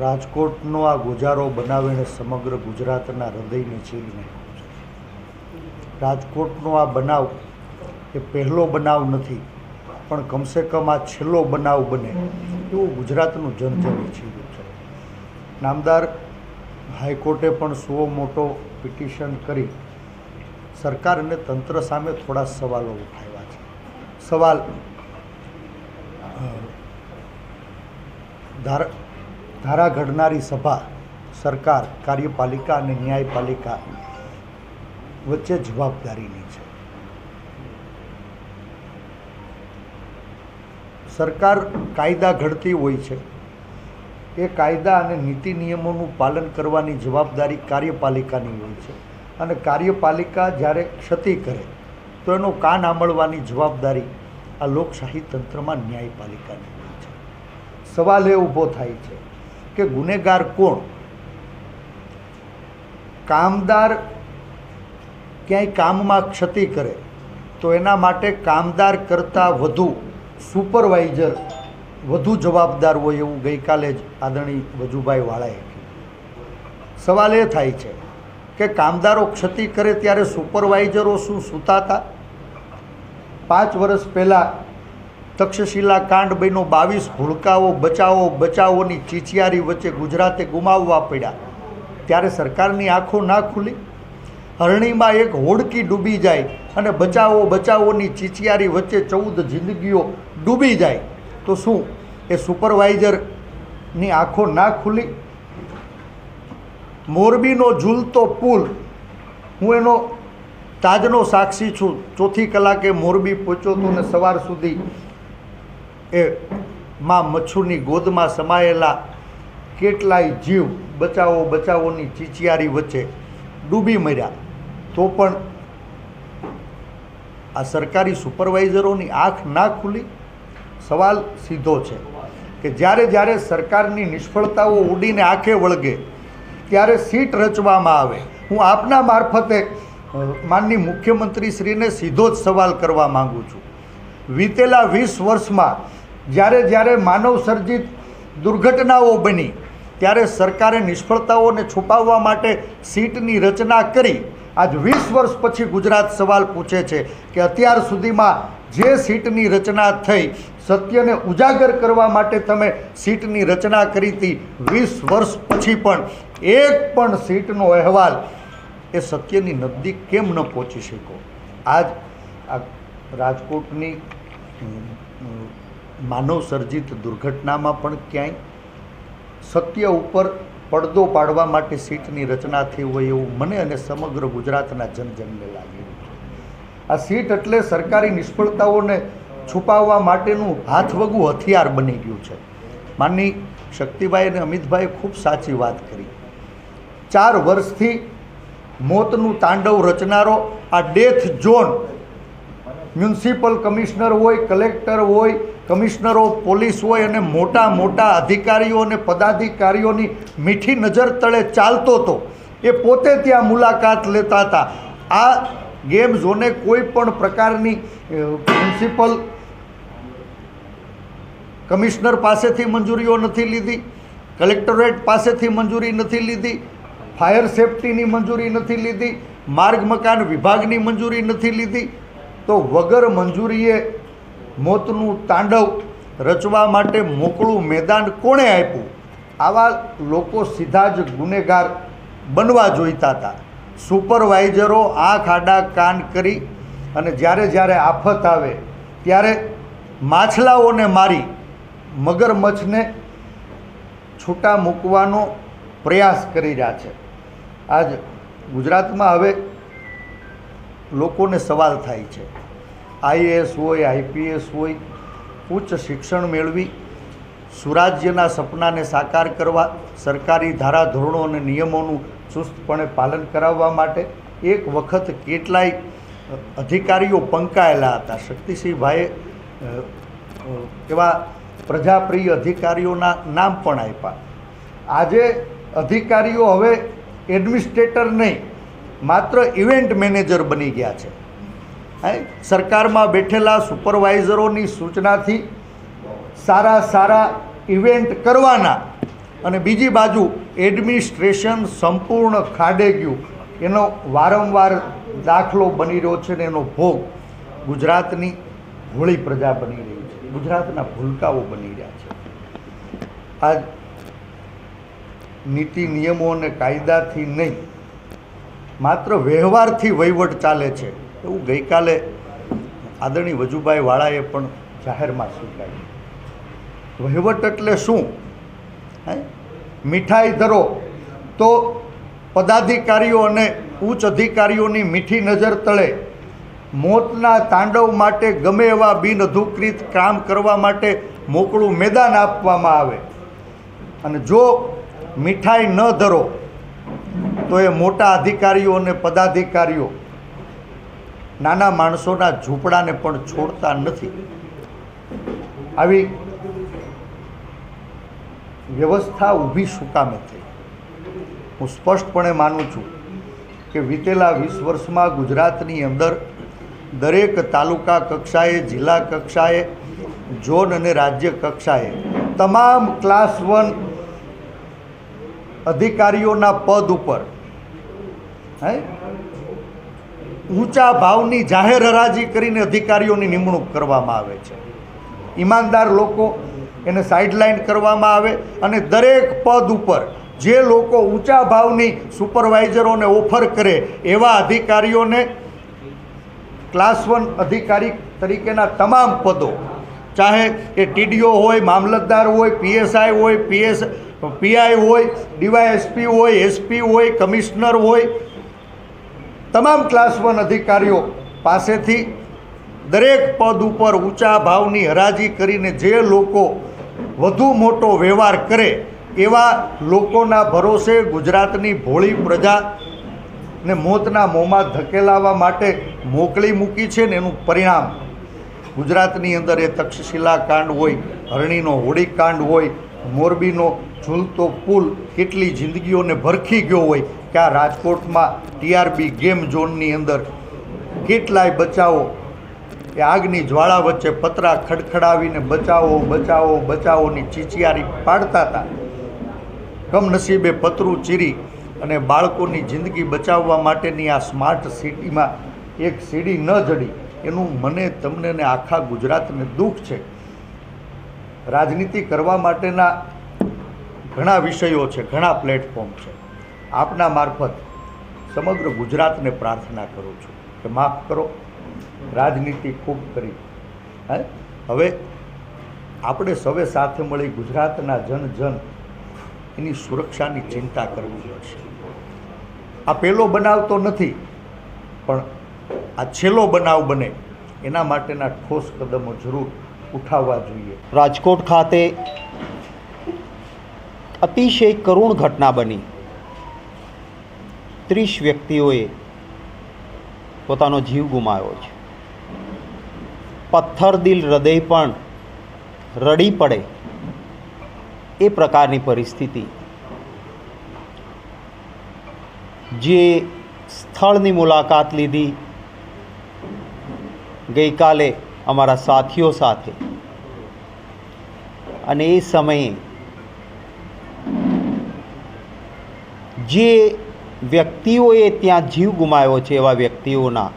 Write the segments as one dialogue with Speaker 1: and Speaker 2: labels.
Speaker 1: રાજકોટનો આ ગુજારો બનાવીને સમગ્ર ગુજરાતના હૃદયને છીરી નાખ્યો છે. રાજકોટનો આ બનાવ એ પહેલો બનાવ નથી, પણ કમસે કમ આ છેલ્લો બનાવ બને એવું ગુજરાતનું જનજન છીર્યું છે. નામદાર હાઈકોર્ટે પણ સુઓ મોટો પિટિશન કરી સરકાર અને તંત્ર સામે થોડા સવાલો ઉઠાવ્યા છે. સવાલ ધારા ધારા ઘડનારી સભા, સરકાર, કાર્યપાલિકા અને ન્યાયપાલિકા વચ્ચે જવાબદારીની છે. સરકાર કાયદા ઘડતી હોય છે. એ કાયદા અને નીતિ નિયમોનું પાલન કરવાની જવાબદારી કાર્યપાલિકાની હોય છે. અને કાર્યપાલિકા જ્યારે ક્ષતિ કરે, તો એનો કાન આંબળવાની જવાબદારી આ લોકશાહી તંત્રમાં ન્યાયપાલિકાની હોય છે. સવાલ એ ઊભો થાય છે કે ગુનેગાર કોણ? કામદાર ક્યાંય કામમાં ક્ષતિ કરે, તો એના માટે કામદાર કરતાં વધુ સુપરવાઇઝર, વધુ જવાબદાર હોય એવું ગઈકાલે જ આદરણીય વજુભાઈ વાળાએ સવાલ એ થાય છે કે કામદારો ક્ષતિ કરે ત્યારે સુપરવાઇઝરો શું સૂતા હતા પાંચ વર્ષ પહેલાં તક્ષશિલા કાંડ બન્યો. બાવીસ હુડકાઓ બચાવો, બચાવોની ચીચિયારી વચ્ચે ગુજરાતે ગુમાવવા પડ્યા. ત્યારે સરકારની આંખો ના ખુલી. હરણીમાં એક હોડકી ડૂબી જાય અને બચાવો, બચાવોની ચીચિયારી વચ્ચે ચૌદ જિંદગીઓ ડૂબી જાય. તો શું? એ સુપરવાઇઝરની આંખો ના ખુલી? મોરબીનો ઝૂલતો પુલ. હું એનો તાજનો સાક્ષી છું. ચોથી કલાકે મોરબી પહોંચ્યો હતો ને સવાર સુધી એ માં મચ્છુની ગોદમાં સમાયેલા કેટલાય જીવ બચાવો બચાવોની ચીચિયારી વચ્ચે ડૂબી મર્યા. તો પણ આ સરકારી સુપરવાઇઝરોની આંખ ના ખુલી? સવાલ સીધો છે કે જ્યારે જ્યારે સરકારની નિષ્ફળતાઓ ઉડીને આંખે વળગે, ત્યારે સીટ રચવામાં આવે. હું આપના મારફતે માનની મુખ્યમંત્રીશ્રીને સીધો જ સવાલ કરવા માગું છું. વીતેલા વીસ વર્ષમાં જ્યારે જ્યારે માનવ સર્જિત દુર્ઘટનાઓ બની, ત્યારે સરકારે નિષ્ફળતાઓને છુપાવવા માટે સીટની રચના કરી. આજ વીસ વર્ષ પછી ગુજરાત સવાલ પૂછે છે કે અત્યાર સુધીમાં જે સીટની રચના થઈ, સત્યને ઉજાગર કરવા માટે તમે સીટની રચના કરી હતી વીસ વર્ષ પછી પણ, એક પણ સીટનો અહેવાલ એ સત્યની નજદીક કેમ ન પહોંચી શકો આજ આ રાજકોટની માનવ સર્જિત દુર્ઘટનામાં પણ ક્યાંય સત્ય ઉપર પડદો પાડવા માટે સીટની રચના થઈ હોય એવું મને અને સમગ્ર ગુજરાતના જનજનને લાગી આ સીટ એટલે સરકારી નિષ્ફળતાઓને છુપાવવા માટેનું હાથવગું હથિયાર બની ગયું છે. માનની શક્તિભાઈ અને અમિતભાઈએ ખૂબ સાચી વાત કરી. ચાર વર્ષથી મોતનું તાંડવ રચનારો આ ડેથ ઝોન મ્યુનિસિપલ કમિશનર હોય, કલેક્ટર હોય કમિશનરો, પોલીસ હોય અને મોટા મોટા અધિકારીઓ અને પદાધિકારીઓની મીઠી નજર તળે ચાલતો હતો. એ પોતે ત્યાં મુલાકાત લેતા હતા. આ ગેમ ઝોને કોઈ પણ પ્રકારની પ્રિન્સિપલ કમિશનર પાસેથી મંજૂરીઓ નથી લીધી, કલેક્ટરેટ પાસેથી મંજૂરી નથી લીધી, ફાયર સેફટીની મંજૂરી નથી લીધી, માર્ગ મકાન વિભાગની મંજૂરી નથી લીધી. તો વગર મંજૂરીએ મોતનું તાંડવ રચવા માટે મોકળું મેદાન કોણે આપ્યું? આવા લોકો સીધા જ ગુનેગાર બનવા જોઈતા હતા. સુપરવાઇઝરો આંખ આડા કાન કરી અને જ્યારે જ્યારે આફત આવે ત્યારે માછલાઓને મારી મગરમચ્છને છૂટા મૂકવાનો પ્રયાસ કરી રહ્યા છે. આજ ગુજરાતમાં હવે લોકોને સવાલ થાય છે. આઈએએસ હોય, આઈપીએસ હોય, ઉચ્ચ શિક્ષણ મેળવી સુરાજ્યના સપનાને સાકાર કરવા, સરકારી ધારાધોરણો અને નિયમોનું ચુસ્તપણે પાલન કરાવવા માટે એક વખત કેટલાય અધિકારીઓ પંકાયેલા હતા. શક્તિસિંહભાઈએ એવા પ્રજાપ્રિય અધિકારીઓના નામ પણ આપ્યા. આજે અધિકારીઓ હવે એડમિનિસ્ટ્રેટર નહીં, માત્ર ઇવેન્ટ મેનેજર બની ગયા છે. સરકારમાં બેઠેલા સુપરવાઇઝરોની સૂચનાથી સારા સારા ઇવેન્ટ કરવાના અને બીજી બાજુ એડમિનિસ્ટ્રેશન સંપૂર્ણ ખાડે ગયું. એનો વારંવાર દાખલો બની રહ્યો છે ને એનો ભોગ ગુજરાતની ભોળી પ્રજા બની રહી છે. ગુજરાતના ભૂલકાઓ બની રહ્યા છે. આ નીતિ નિયમો અને કાયદાથી નહીં, માત્ર વ્યવહારથી વહીવટ ચાલે છે. એવું ગઈકાલે આદરણી વજુભાઈ વાળાએ પણ જાહેરમાં સ્વીકાર્યું. વહીવટ એટલે શું? હે? મીઠાઈ ધરો તો પદાધિકારીઓ અને ઉચ્ચ અધિકારીઓની મીઠી નજર તળે. મોતના તાંડવ માટે ગમે એવા બિન અધુકૃત કામ કરવા માટે મોકળું મેદાન આપવામાં આવે. અને જો મીઠાઈ ન ધરો, તો એ મોટા અધિકારીઓ અને પદાધિકારીઓ નાના માણસોના ઝૂંપડાને પણ છોડતા નથી. આવી વ્યવસ્થા ઊભી સુકામે કામે થઈ? હું સ્પષ્ટપણે માનું છું કે વિતેલા વીસ વર્ષમાં ગુજરાતની અંદર દરેક તાલુકા કક્ષાએ, જિલ્લા કક્ષાએ, ઝોન અને રાજ્ય કક્ષાએ તમામ ક્લાસ વન અધિકારીઓના પદ ઉપર, હે? ઊંચા ભાવની જાહેર હરાજી કરીને અધિકારીઓની નિમણૂક કરવામાં આવે છે. ઈમાનદાર લોકો એને સાઇડલાઇન કરવામાં આવે અને દરેક પદ ઉપર જે લોકો ઊંચા ભાવની સુપરવાઇઝરોને ઓફર કરે એવા અધિકારીઓને ક્લાસ વન અધિકારી તરીકેના તમામ પદો, ચાહે એ ટીડીઓ હોય, મામલતદાર હોય, પીએસઆઈ હોય, પીએસ, પીઆઈ હોય, ડીવાયએસપી હોય, એસપી હોય, કમિશનર હોય તમામ ક્લાસ વન અધિકારીઓ પાસેથી દરેક પદ ઉપર ઊંચા ભાવની હરાજી કરીને જે લોકો વધુ મોટો વ્યવહાર કરે એવા લોકોના ભરોસે ગુજરાતની ભોળી પ્રજા ને મોતના મોંમાં ધકેલાવા માટે મોકલી મૂકી છે ને એનું પરિણામ. ગુજરાતની અંદર એ તક્ષશિલા કાંડ હોય, હરણીનો હોળીકાંડ હોય, મોરબીનો ઝૂલતો પુલ, કેટલી જિંદગીઓને ભરખી ગયો હોય કે આ રાજકોટમાં ટીઆરબી ગેમ ઝોનની અંદર કેટલાય બચાવો? એ આગની જ્વાળા વચ્ચે પતરા ખડખડાવીને બચાવો બચાવો, બચાવોની ચીચિયારી પાડતા હતા. કમનસીબે પતરું ચીરી અને બાળકોની જિંદગી બચાવવા માટેની આ સ્માર્ટ સિટીમાં એક સીડી ન જડી, એનું મને તમને ને આખા ગુજરાતને દુઃખ છે. રાજનીતિ કરવા માટેના ઘણા વિષયો છે, ઘણા પ્લેટફોર્મ છે. આપના મારફત સમગ્ર ગુજરાતને પ્રાર્થના કરું છું કે માફ કરો. રાજનીતિ ખૂબ કરી. હવે આપણે સૌએ સાથે મળી ગુજરાતના જન જન એની સુરક્ષાની ચિંતા કરવી પડશે આ પહેલો બનાવ તો નથી, પણ આ છેલ્લો બનાવ બને એના માટેના ઠોસ કદમો જરૂર ઉઠાવવા જોઈએ.
Speaker 2: રાજકોટ ખાતે અતિશય કરુણ ઘટના બની. ત્રીસ વ્યક્તિઓએ પોતાનો જીવ ગુમાવ્યો છે. પથ્થરદિલ હૃદય પણ રડી પડે એ પ્રકારની પરિસ્થિતિ. જે સ્થળની મુલાકાત લીધી ગઈકાલે અમારા સાથીઓ સાથે. અને એ સમયે જે વ્યક્તિઓએ ત્યાં જીવ ગુમાવ્યો છે એવા વ્યક્તિઓના,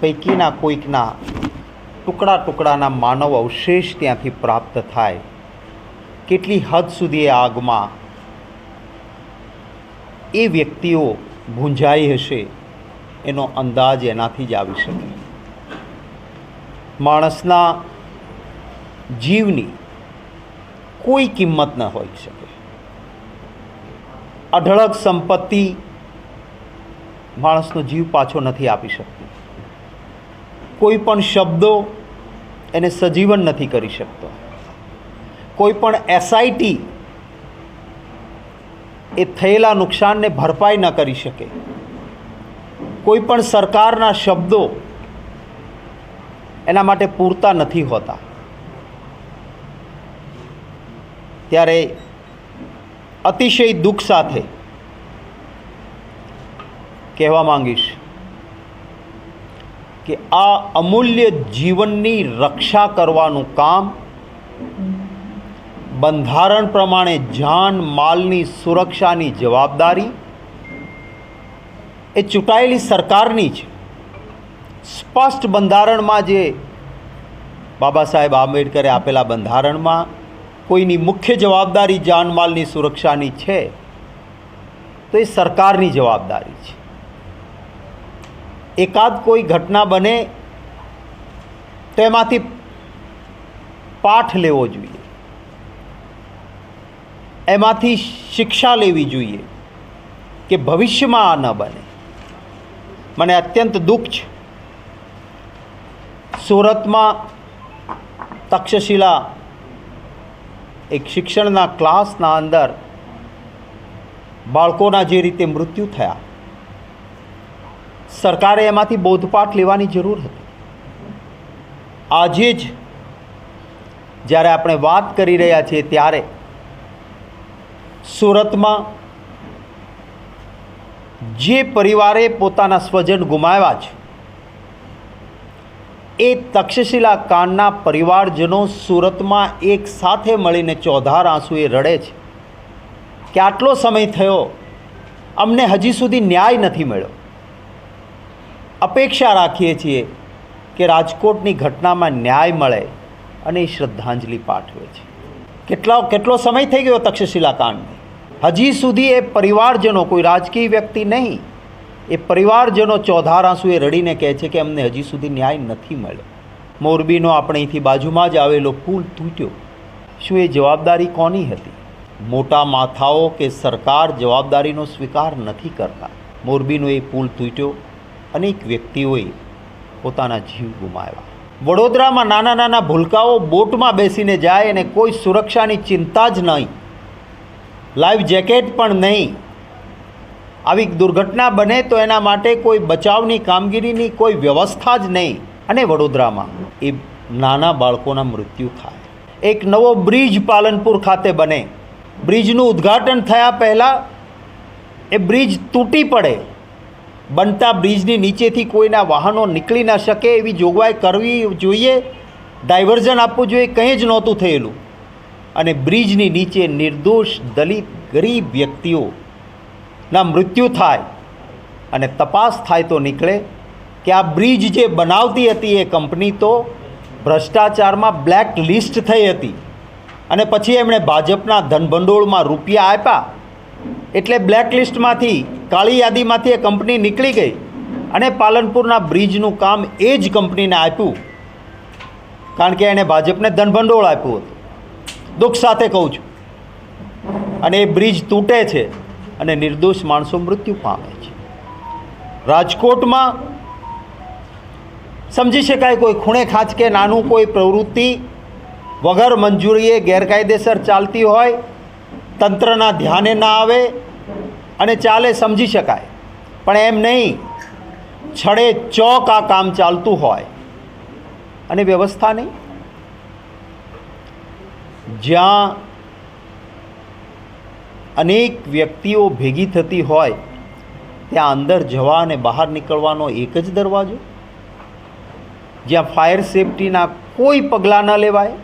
Speaker 2: પૈકીના કોઈકના ટુકડા ટુકડાના માનવ અવશેષ ત્યાંથી પ્રાપ્ત થાય. કેટલી હદ સુધી એ આગમાં એ વ્યક્તિઓ ભૂંજાઈ હશે એનો અંદાજ એનાથી જ આવી શકે. માણસના જીવની કોઈ કિંમત ન હોઈ શકે. અઢળક સંપત્તિ માણસનો જીવ પાછો નથી આપી શકતી. કોઈ પણ શબ્દો એને સજીવન નથી કરી શકતો. કોઈ પણ એસઆઈટી એ થયેલા નુકસાનને ભરપાઈ ન કરી શકે. કોઈ પણ સરકારના શબ્દો એના માટે પૂરતા નથી હોતા. ત્યારે અતિશય દુઃખ સાથે કહેવા માંગીશ કે આ અમૂલ્ય જીવનની રક્ષા કરવાનું કામ બંધારણ પ્રમાણે જાન માલની સુરક્ષાની જવાબદારી એ ચૂંટાયેલી સરકારની છે. સ્પષ્ટ બંધારણમાં જે બાબા સાહેબ આંબેડકરે આપેલા બંધારણમાં કોઈની મુખ્ય જવાબદારી જાનમાલની સુરક્ષાની છે, તો એ સરકારની જવાબદારી છે. એકાદ કોઈ ઘટના બને, તો એમાંથી પાઠ લેવો જોઈએ. એમાંથી શિક્ષા લેવી જોઈએ, કે ભવિષ્યમાં આ ન બને. મને અત્યંત દુઃખ છે. સુરતમાં તક્ષશિલા એક શિક્ષણના ક્લાસના અંદર બાળકોના જે રીતે મૃત્યુ થયા, સરકારે એમાંથી બોધપાઠ લેવાની જરૂર હતી. આજે જ જ્યારે આપણે વાત કરી રહ્યા છીએ ત્યારે સુરતમાં જે પરિવારે પોતાના સ્વજન ગુમાવ્યા છે એ તક્ષશિલા કાંડના પરિવારજનો સુરતમાં એક સાથે મળીને ચોધાર આંસુએ રડે છે. કે આટલો સમય થયો? અમને હજી સુધી ન્યાય નથી મળ્યો. અપેક્ષા રાખીએ છીએ કે રાજકોટની ઘટનામાં ન્યાય મળે અને શ્રદ્ધાંજલિ પાઠવે છે. કેટલા, કેટલો સમય થઈ ગયો તક્ષશિલા કાંડને હજી સુધી એ પરિવારજનો કોઈ રાજકીય વ્યક્તિ નહીં. એ પરિવારજનો ચોધાર આંસુએ રડીને કહે છે કે અમને હજી સુધી ન્યાય નથી મળ્યો. મોરબીનો આપણે અહીંથી બાજુમાં જ આવેલો પુલ તૂટ્યો. શું એ જવાબદારી કોની હતી? મોટા માથાઓ કે સરકાર જવાબદારીનો સ્વીકાર નથી કરતા? મોરબીનો એ પુલ તૂટ્યો. અનેક વ્યક્તિઓએ પોતાના જીવ ગુમાવ્યા. વડોદરામાં નાના નાના ભૂલકાઓ બોટમાં બેસીને જાય અને કોઈ સુરક્ષાની ચિંતા જ નહીં. લાઈફ જેકેટ પણ નહીં. આવી દુર્ઘટના બને તો એના માટે કોઈ બચાવની કામગીરીની કોઈ વ્યવસ્થા જ નહીં. અને વડોદરામાં એ નાના બાળકોના મૃત્યુ થાય. એક નવો બ્રિજ પાલનપુર ખાતે બને. બ્રિજનું ઉદ્ઘાટન થયા પહેલાં એ બ્રિજ તૂટી પડે. બનતા બ્રિજની નીચેથી કોઈના વાહનો નીકળી ન શકે એવી જોગવાઈ કરવી જોઈએ. ડાયવર્ઝન આપવું જોઈએ કંઈ જ નહોતું થયેલું. અને બ્રિજની નીચે નિર્દોષ દલિત ગરીબ વ્યક્તિઓના મૃત્યુ થાય અને તપાસ થાય તો નીકળે કે આ બ્રિજ જે બનાવતી હતી એ કંપની તો ભ્રષ્ટાચારમાં બ્લેક લિસ્ટ થઈ હતી. અને પછી એમણે ભાજપના ધનભંડોળમાં રૂપિયા આપ્યા. એટલે બ્લેક લિસ્ટમાંથી, કાળી યાદીમાંથી એ કંપની નીકળી ગઈ અને પાલનપુરના બ્રિજનું કામ એ જ કંપનીને આપ્યું. કારણ કે એણે ભાજપને ધનભંડોળ આપ્યું હતું. દુઃખ સાથે કહું છું. અને એ બ્રિજ તૂટે છે. અને નિર્દોષ માણસો મૃત્યુ પામે છે. રાજકોટમાં સમજી શકાય કોઈ ખૂણે ખાંચ કે નાનું કોઈ પ્રવૃત્તિ વગર મંજૂરીએ ગેરકાયદેસર ચાલતી હોય, તંત્રના ધ્યાને ના આવે અને ચાલે સમજી શકાય. પણ એમ નહીં, છડે ચોક આ કામ ચાલતું હોય અને વ્યવસ્થા નહીં. જ્યાં અનેક વ્યક્તિઓ ભેગી થતી હોય, ત્યાં અંદર જવા અને બહાર નીકળવાનો એક જ દરવાજો? જ્યાં ફાયર સેફટીના કોઈ પગલાં ન લેવાય?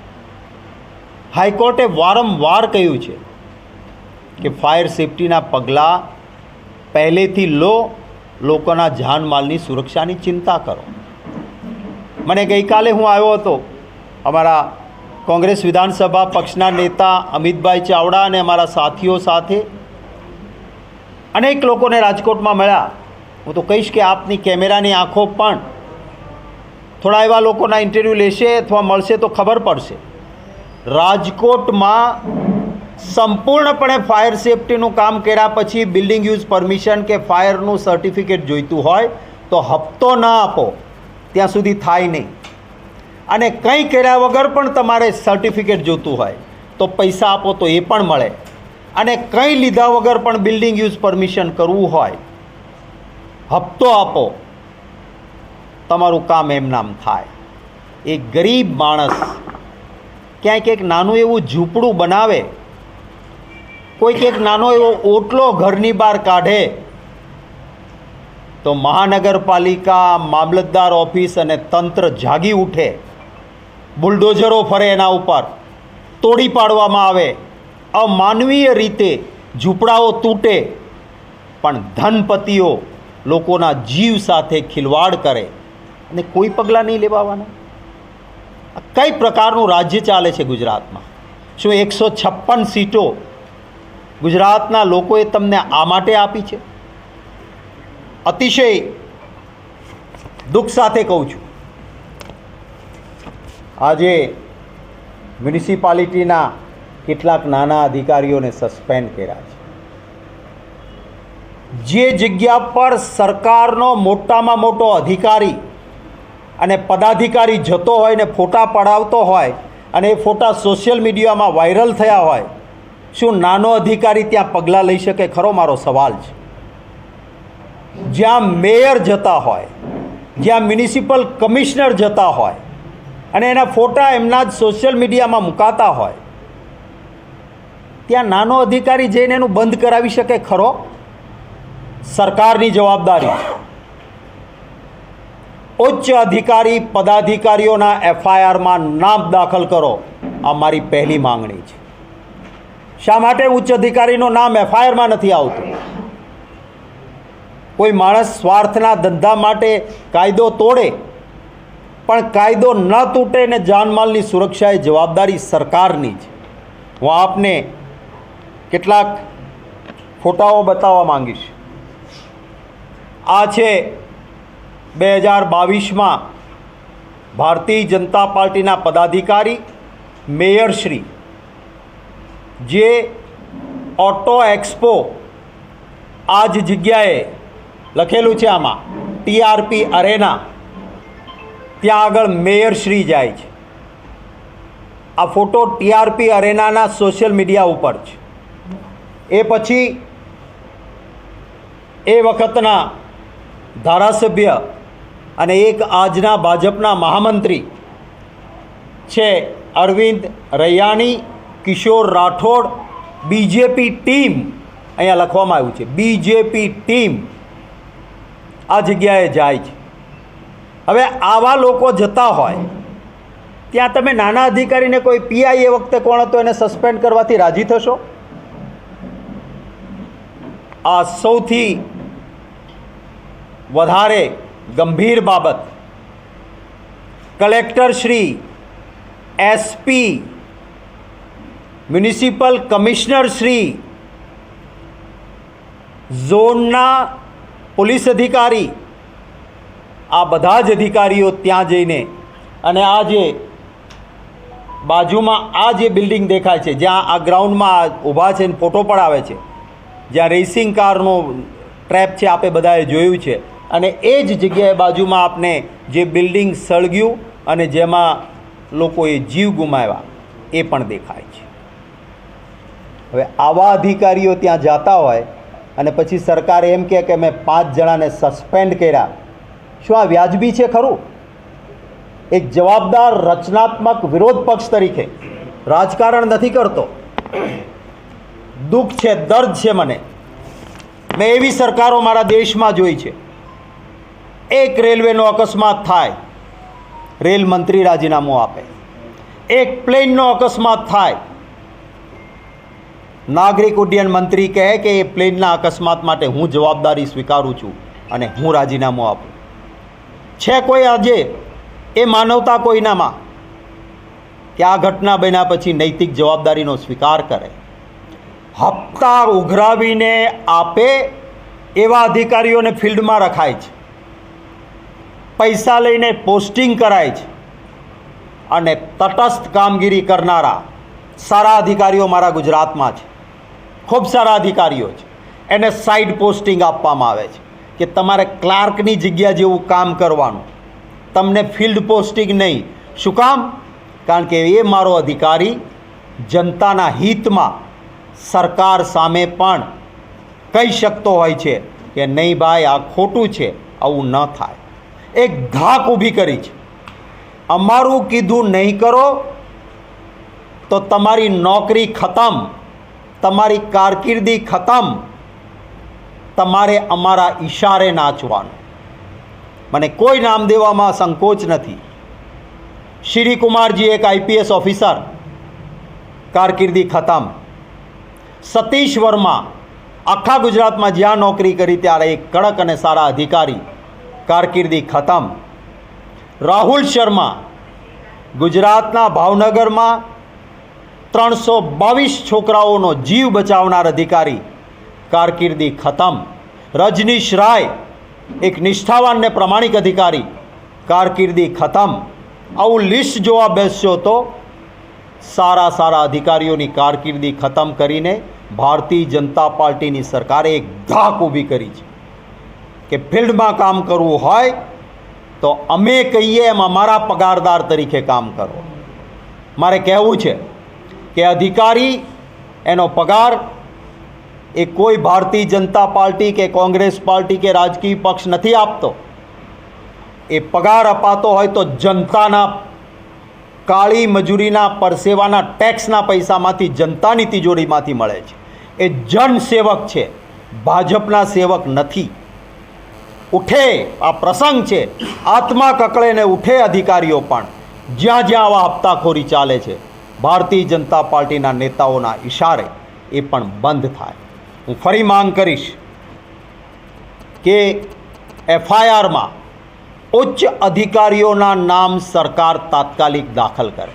Speaker 2: હાઈકોર્ટે વારંવાર કહ્યું છે કે ફાયર સેફટીના પગલાં પહેલેથી લો, લોકોના જાનમાલની સુરક્ષાની ચિંતા કરો. મને ગઈકાલે હું આવ્યો હતો, અમારા કોંગ્રેસ વિધાનસભા પક્ષના નેતા અમિતભાઈ ચાવડા અને અમારા સાથીઓ સાથે અનેક લોકોને રાજકોટમાં મળ્યા. હું તો કહીશ કે આપની કેમેરાની આંખો પણ થોડા એવા લોકોના ઇન્ટરવ્યૂ લેશે અથવા મળશે તો ખબર પડશે. રાજકોટમાં સંપૂર્ણપણે ફાયર સેફટીનું કામ કર્યા પછી બિલ્ડિંગ યુઝ પરમિશન કે ફાયરનું સર્ટિફિકેટ જોઈતું હોય તો હપ્તો ન આપો. ત્યાં સુધી થાય નહીં. અને કંઈ કર્યા વગર પણ તમારે સર્ટિફિકેટ જોતું હોય. તો પૈસા આપો તો એ પણ મળે. અને કંઈ લીધા વગર પણ બિલ્ડિંગ યુઝ પરમિશન કરવું હોય, હપ્તો આપો. તમારું કામ એમ નામ થાય. એ ગરીબ માણસ ક્યાંક એક નાનું એવું ઝૂંપડું બનાવે, કોઈક એક નાનો એવો ઓટલો ઘરની બહાર કાઢે, તો મહાનગરપાલિકા, મામલતદાર ઓફિસ અને તંત્ર જાગી ઉઠે. બુલડોઝરો ફરે એના ઉપર. તોડી પાડવામાં આવે. અમાનવીય રીતે ઝૂંપડાઓ તૂટે. પણ ધનપતિઓ લોકોના જીવ સાથે ખિલવાડ કરે. અને કોઈ પગલાં નહીં લેવાવાના? કઈ પ્રકારનું રાજ્ય ચાલે છે ગુજરાતમાં? શું એકસો છપ્પન સીટો ગુજરાતના લોકોએ તમને આ માટે આપી છે? અતિશય દુઃખ સાથે કહું છું. આજે મ્યુનિસિપાલિટીના કેટલાક નાના અધિકારીઓને સસ્પેન્ડ કર્યા છે. જે જગ્યા પર સરકારનો મોટામાં મોટો અધિકારી અને પદાધિકારી જતો હોય ને ફોટા પડાવતો હોય અને એ ફોટા સોશિયલ મીડિયામાં વાયરલ થયા હોય, શું નાનો અધિકારી ત્યાં પગલાં લઈ શકે? ખરો મારો સવાલ છે. જ્યાં મેયર જતા હોય, જ્યાં મ્યુનિસિપલ કમિશનર જતા હોય અને એના ફોટા એમના જ સોશિયલ મીડિયામાં મુકાતા હોય. ત્યાં નાનો અધિકારી જઈને એનું બંધ કરાવી શકે ખરો? સરકારની જવાબદારી. ઉચ્ચ અધિકારી, પદાધિકારીઓના એફઆઈઆરમાં નામ દાખલ કરો. આ મારી પહેલી માંગણી છે. શા માટે ઉચ્ચ અધિકારીનું નામ એફઆઈઆરમાં નથી આવતું? કોઈ માણસ સ્વાર્થના ધંધા માટે કાયદો તોડે પણ કાયદો ન તૂટે ને જાનમાલની સુરક્ષા એ જવાબદારી સરકારની છે હું આપને કેટલાક ફોટાઓ બતાવવા માંગીશ. આ છે બે હજાર બાવીસમાં ભારતીય જનતા પાર્ટીના પદાધિકારી મેયરશ્રી જે ઓટો એક્સપો આ જ જગ્યાએ લખેલું છે આમાં ટીઆરપી અરેના ત્યાં આગળ મેયર શ્રી જાય છે. આ ફોટો ટીઆરપી અરેનાના સોશિયલ મીડિયા ઉપર છે. એ પછી એ વખતના ધારાસભ્ય અને એક આજના ભાજપના મહામંત્રી છે અરવિંદ રૈયાણી, કિશોર રાઠોડ, બીજેપી ટીમ અહીંયા લખવામાં આવ્યું છે. બીજેપી ટીમ આ જગ્યાએ જાય છે. હવે આવા લોકો જતા હોય, ત્યાં તમે નાના અધિકારીને કોઈ પીઆઈ એ વખતે કોણ હતો એને સસ્પેન્ડ કરવાથી રાજી થશો? આ સૌથી વધારે ગંભીર બાબત. Collector Shri SP municipal commissioner Shri, ઝોનના પોલીસ અધિકારી આ બધા જ અધિકારીઓ ત્યાં જઈને અને આ જે બાજુમાં આ જે બિલ્ડિંગ દેખાય છે, જ્યાં આ ગ્રાઉન્ડમાં ઊભા છે ને ફોટો પડાવે છે, જ્યાં રેસિંગ કારનો ટ્રેપ છે આપણે બધાએ જોયું છે. અને એ જ જગ્યાએ બાજુમાં આપને જે બિલ્ડિંગ સળગ્યું અને જેમાં લોકોએ જીવ ગુમાવ્યા, એ પણ દેખાય છે. હવે આવા અધિકારીઓ ત્યાં જતા હોય અને પછી સરકાર એમ કહે કે મેં પાંચ જણાને સસ્પેન્ડ કર્યા શું આ વ્યાજબી છે ખરું? એક જવાબદાર રચનાત્મક વિરોધ પક્ષ તરીકે રાજકારણ નથી કરતો. દુઃખ છે, દર્દ છે મને. મેં એવી સરકારો મારા દેશમાં જોઈ છે. એક રેલવેનો અકસ્માત થાય, રેલ મંત્રી રાજીનામું આપે. એક પ્લેનનો અકસ્માત થાય. નાગરિક ઉડ્ડયન મંત્રી કહે કે એ પ્લેનના અકસ્માત માટે હું જવાબદારી સ્વીકારું છું અને હું રાજીનામું આપું. છે કોઈ આજે? એ માનવતા કોઈનામાં? કે આ ઘટના બન્યા પછી નૈતિક જવાબદારીનો સ્વીકાર કરે. હપ્તા ઉઘરાવીને આપે એવા અધિકારીઓને ફિલ્ડમાં રખાય છે. પૈસા લઈને પોસ્ટિંગ કરાય છે. અને તટસ્થ કામગીરી કરનારા સારા અધિકારીઓ મારા ગુજરાતમાં છે. ખૂબ સારા અધિકારીઓ છે. એને સાઇડ પોસ્ટિંગ આપવામાં આવે છે. કે તમારે ક્લાર્કની જગ્યા જેવું કામ કરવાનું. તમને ફિલ્ડ પોસ્ટિંગ નહીં. શું કામ? કારણ કે એ મારો અધિકારી જનતાના હિતમાં સરકાર સામે પણ કહી શકતો હોય છે કે નહીં ભાઈ, આ ખોટું છે, આવું ન થાય. એક ધાક ઊભી કરી છે. અમારું કીધું નહીં કરો, તો તમારી નોકરી ખતમ, તમારી કારકિર્દી ખતમ તમારે અમારા ઈશારે નાચવાનું. મને કોઈ નામ દેવામાં સંકોચ નથી. શ્રી કુમારજી એક આઈપીએસ ઓફિસર, કારકિર્દી ખતમ. સતીશ વર્મા, આખા ગુજરાતમાં જ્યાં નોકરી કરી ત્યારે એક કડક અને સારા અધિકારી, કારકિર્દી ખતમ. રાહુલ શર્મા, ગુજરાતના ભાવનગરમાં ત્રણસો બાવીસ છોકરાઓનો જીવ બચાવનાર અધિકારી કારકિર્દી ખતમ. રજનીશ રાય, એક નિષ્ઠાવાન ને પ્રમાણિક અધિકારી, કારકિર્દી ખતમ. આવું લિસ્ટ જોવા બેસશો તો સારા સારા અધિકારીઓની કારકિર્દી ખતમ કરીને ભારતીય જનતા પાર્ટીની સરકારે એક ધાક ઊભી કરી છે કે ફિલ્ડમાં કામ કરવું હોય તો અમે કહીએ એમ અમારા પગારદાર તરીકે કામ કરો. મારે કહેવું છે કે અધિકારી એનો પગાર એ કોઈ ભારતીય જનતા પાર્ટી કે કોંગ્રેસ પાર્ટી કે રાજકીય પક્ષ નથી આપતો. એ પગાર અપાતો હોય તો જનતાના કાળી મજૂરીના પરસેવાના ટેક્સના પૈસામાંથી જનતાની તિજોરીમાંથી મળે છે. એ જનસેવક છે. ભાજપના સેવક નથી. ઉઠે, આ પ્રસંગ છે. આત્મા કકળેને ઉઠે અધિકારીઓ પણ. જ્યાં જ્યાં આવા હપ્તાખોરી ચાલે છે. ભારતીય જનતા પાર્ટીના નેતાઓના ઈશારે એ પણ બંધ થાય. હું ફરી માંગ કરીશ કે એફઆઈઆરમાં ઉચ્ચ અધિકારીઓના નામ સરકાર તાત્કાલિક દાખલ કરે.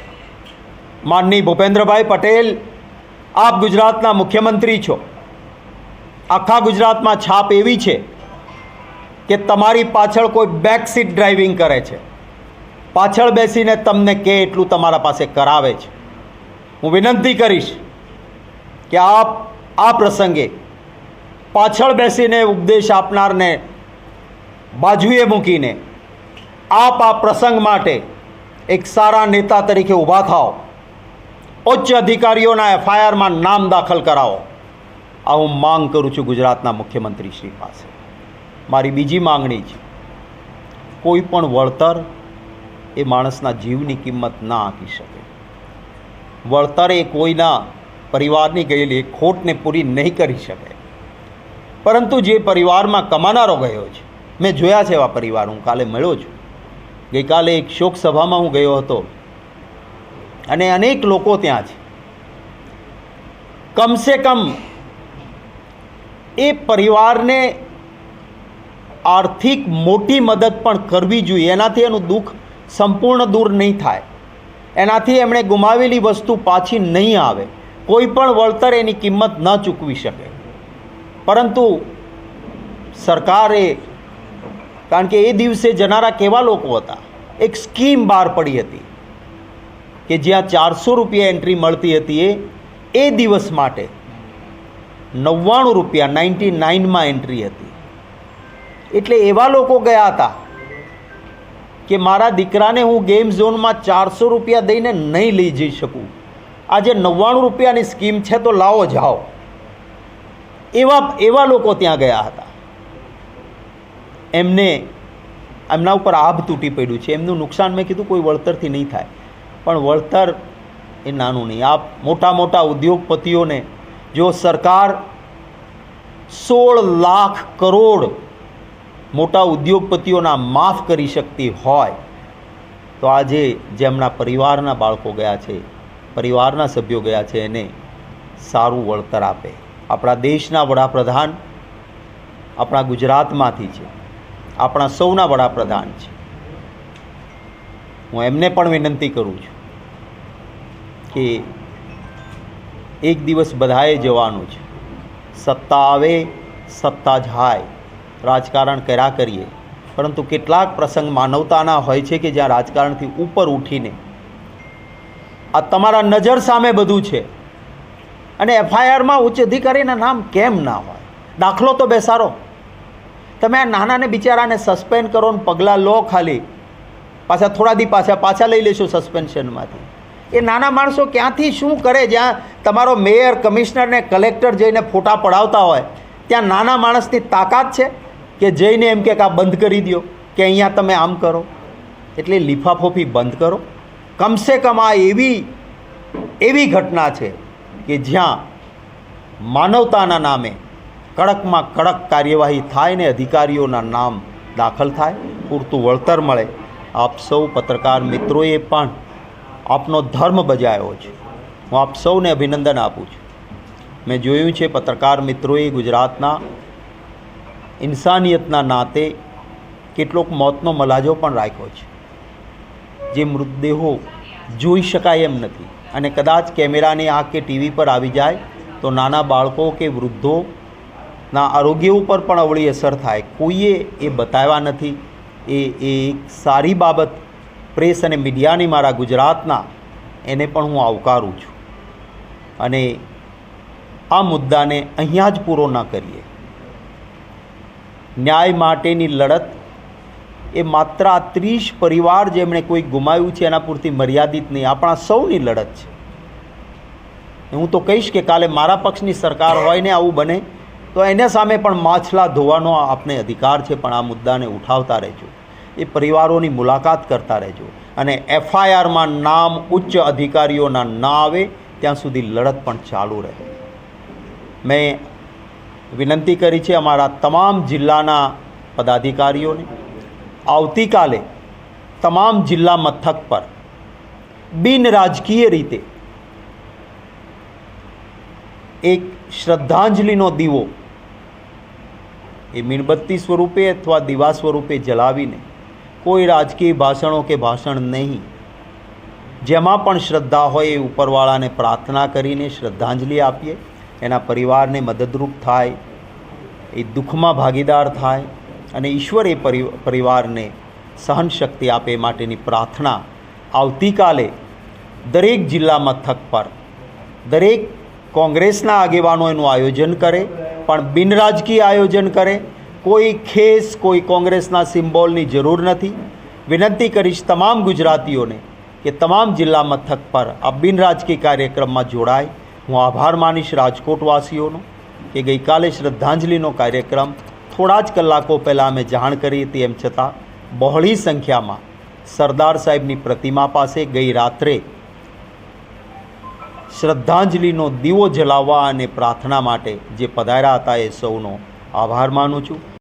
Speaker 2: માનની ભૂપેન્દ્રભાઈ પટેલ, આપ ગુજરાતના મુખ્યમંત્રી છો. આખા ગુજરાતમાં છાપ એવી છે કે તમારી પાછળ કોઈ બેક સીટ ડ્રાઇવિંગ કરે છે. પાછળ બેસીને તમને કે એટલું તમારા પાસે કરાવે છે. હું વિનંતી કરીશ કે આપ આ પ્રસંગે પાછળ બેસીને ઉપદેશ આપનારને બાજુએ મૂકીને આપ આ પ્રસંગ માટે એક સારા નેતા તરીકે ઊભા થાઓ. ઉચ્ચ અધિકારીઓના એફઆઈઆરમાં નામ દાખલ કરાવો. આ હું માંગ કરું છું ગુજરાતના મુખ્યમંત્રી શ્રી પાસે. મારી બીજી માંગણી છે, કોઈ પણ વળતર એ માણસના જીવની કિંમત ના આંકી શકે. વળતર એ કોઈના પરિવારની ગયેલી ખોટને પૂરી નહીં કરી શકે. પરંતુ જે પરિવારમાં કમાનારો ગયો છે, મેં જોયા છે એવા પરિવાર હું કાલે મળ્યો છું. ગઈકાલે એક શોક સભામાં હું ગયો હતો. અને અનેક લોકો ત્યાં છે. કમસે કમ એ પરિવારને આર્થિક મોટી મદદ પણ કરવી જોઈએ. એનાથી એનું દુઃખ સંપૂર્ણ દૂર નહીં થાય. એનાથી એમણે ગુમાવેલી વસ્તુ પાછી નહીં આવે. કોઈ પણ વળતર એની કિંમત ન ચૂકવી શકે. પરંતુ સરકારે, કારણ કે એ દિવસે જનારા કેવા લોકો હતા, એક સ્કીમ બહાર પડી હતી કે જ્યાં ચારસો રૂપિયા એન્ટ્રી મળતી હતી એ એ દિવસ માટે નવ્વાણું રૂપિયા નાઇન્ટી નાઇનમાં એન્ટ્રી હતી. એટલે એવા લોકો ગયા હતા કે મારા દીકરાને હું ગેમ ઝોનમાં ચારસો રૂપિયા દઈને નહીં લઈ જઈ શકું. આજે નવ્વાણું રૂપિયાની સ્કીમ છે તો લાવો જાઓ. એવા એવા લોકો ત્યાં ગયા હતા. એમને એમના ઉપર આભ તૂટી પડ્યું છે. એમનું નુકસાન મેં કીધું કોઈ વળતરથી નહીં થાય. પણ વળતર એ નાનું નહીં. આ મોટા મોટા ઉદ્યોગપતિઓને જો સરકાર સોળ લાખ કરોડ મોટા ઉદ્યોગપતિઓના માફ કરી શકતી હોય, તો આજે જેમના પરિવારના બાળકો ગયા છે, પરિવારના સભ્યો ગયા છે, એને સારું વળતર આપે. આપણા દેશના વડાપ્રધાન આપણા ગુજરાતમાંથી છે. આપણા સૌના વડાપ્રધાન છે. હું એમને પણ વિનંતી કરું છું કે એક દિવસ બધાએ જવાનું છે. સત્તા આવે, સત્તા જાય રાજકારણ કર્યા કરીએ. પરંતુ કેટલાક પ્રસંગ માનવતાના હોય છે કે જ્યાં રાજકારણથી ઉપર ઉઠીને આ તમારા નજર સામે બધું છે. અને એફઆઈઆરમાં ઉચ્ચ અધિકારીના નામ કેમ ના હોય? દાખલો તો બેસારો તમે આ નાનાને બિચારાને સસ્પેન્ડ કરો ને પગલાં લો ખાલી. પાછા થોડા દી પાછા પાછા લઈ લેશું સસ્પેન્શનમાંથી એ નાના માણસો ક્યાંથી શું કરે? જ્યાં તમારો મેયર કમિશનરને કલેક્ટર જઈને ફોટા પડાવતા હોય, ત્યાં નાના માણસની તાકાત છે કે જઈને એમ કે આ બંધ કરી દો કે અહીંયા તમે આમ કરો? એટલે લીફાફોફી બંધ કરો. કમસે કમ આ એવી એવી ઘટના છે કે જ્યાં માનવતાના નામે કડકમાં કડક કાર્યવાહી થાય ને અધિકારીઓના નામ દાખલ થાય, પૂરતું વળતર મળે, આપ સૌ પત્રકાર મિત્રોએ પણ આપનો ધર્મ બજાયો છે. હું આપ સૌને અભિનંદન આપું છું. મેં જોયું છે પત્રકાર મિત્રોએ ગુજરાતના ઇન્સાનિયતના નાતે કેટલોક મોતનો મલાજો પણ રાખ્યો છે. જે મૃતદેહો જોઈ શકાય એમ નથી. અને કદાચ કેમેરાની આંખ કે ટીવી પર આવી જાય, તો નાના બાળકો કે વૃદ્ધોના આરોગ્ય ઉપર પણ અવળી અસર થાય. કોઈએ એ બતાવ્યા નથી. એ એક સારી બાબત પ્રેસ અને મીડિયાની મારા ગુજરાતના, એને પણ હું આવકારું છું. અને આ મુદ્દાને અહીંયા જ પૂરો ન કરીએ. ન્યાય માટેની લડત એ માત્ર આ ત્રીસ પરિવાર જેમણે કોઈ ગુમાવ્યું છે એના પૂરતી મર્યાદિત નહીં. આપણા સૌની લડત છે. હું તો કહીશ કે કાલે મારા પક્ષની સરકાર હોય ને આવું બને, તો એને સામે પણ માછલા ધોવાનો આપને અધિકાર છે, પણ આ મુદ્દાને ઉઠાવતા રહેજો. એ પરિવારોની મુલાકાત કરતા રહેજો. અને એફઆઈઆરમાં નામ ઉચ્ચ અધિકારીઓના ના આવે, ત્યાં સુધી લડત પણ ચાલુ રહે. મેં વિનંતી કરી છે અમારા તમામ જિલ્લાના પદાધિકારીઓને આવતીકાલે તમામ જિલ્લા મથક પર બિન રાજકીય રીતે એક શ્રદ્ધાંજલિનો દીવો એ મીણબત્તી સ્વરૂપે અથવા દીવા સ્વરૂપે જલાવીને કોઈ રાજકીય ભાષણો કે ભાષણ નહીં, જેમાં પણ શ્રદ્ધા હોય એ ઉપરવાળાને પ્રાર્થના કરીને શ્રદ્ધાંજલિ આપીએ, એના પરિવારને મદદરૂપ થાય, એ દુઃખમાં ભાગીદાર થાય અને ઈશ્વર પરિ, પરિવારને સહનશક્તિ આપે માટેની પ્રાર્થના આવતીકાલે દરેક જિલ્લા મથક પર. દરેક કોંગ્રેસના આગેવાનો એનું આયોજન કરે, પણ બિનરાજકીય આયોજન કરે. કોઈ ખેસ, કોઈ કોંગ્રેસના સિમ્બોલની જરૂર નથી. વિનંતી કરીશ તમામ ગુજરાતીઓને કે તમામ જિલ્લા મથક પર આ બિનરાજકીય કાર્યક્રમમાં જોડાય. હું આભાર માનીશ રાજકોટવાસીઓનો કે ગઈકાલે શ્રદ્ધાંજલિનો કાર્યક્રમ થોડા જ કલાકો પહેલાં અમે જાણ કરી હતી એમ છતાં બહોળી સંખ્યામાં સરદાર સાહેબની પ્રતિમા પાસે ગઈ રાત્રે શ્રદ્ધાંજલિનો દીવો જલાવવા અને પ્રાર્થના માટે જે પધાર્યા હતા એ સૌનો આભાર માનું છું.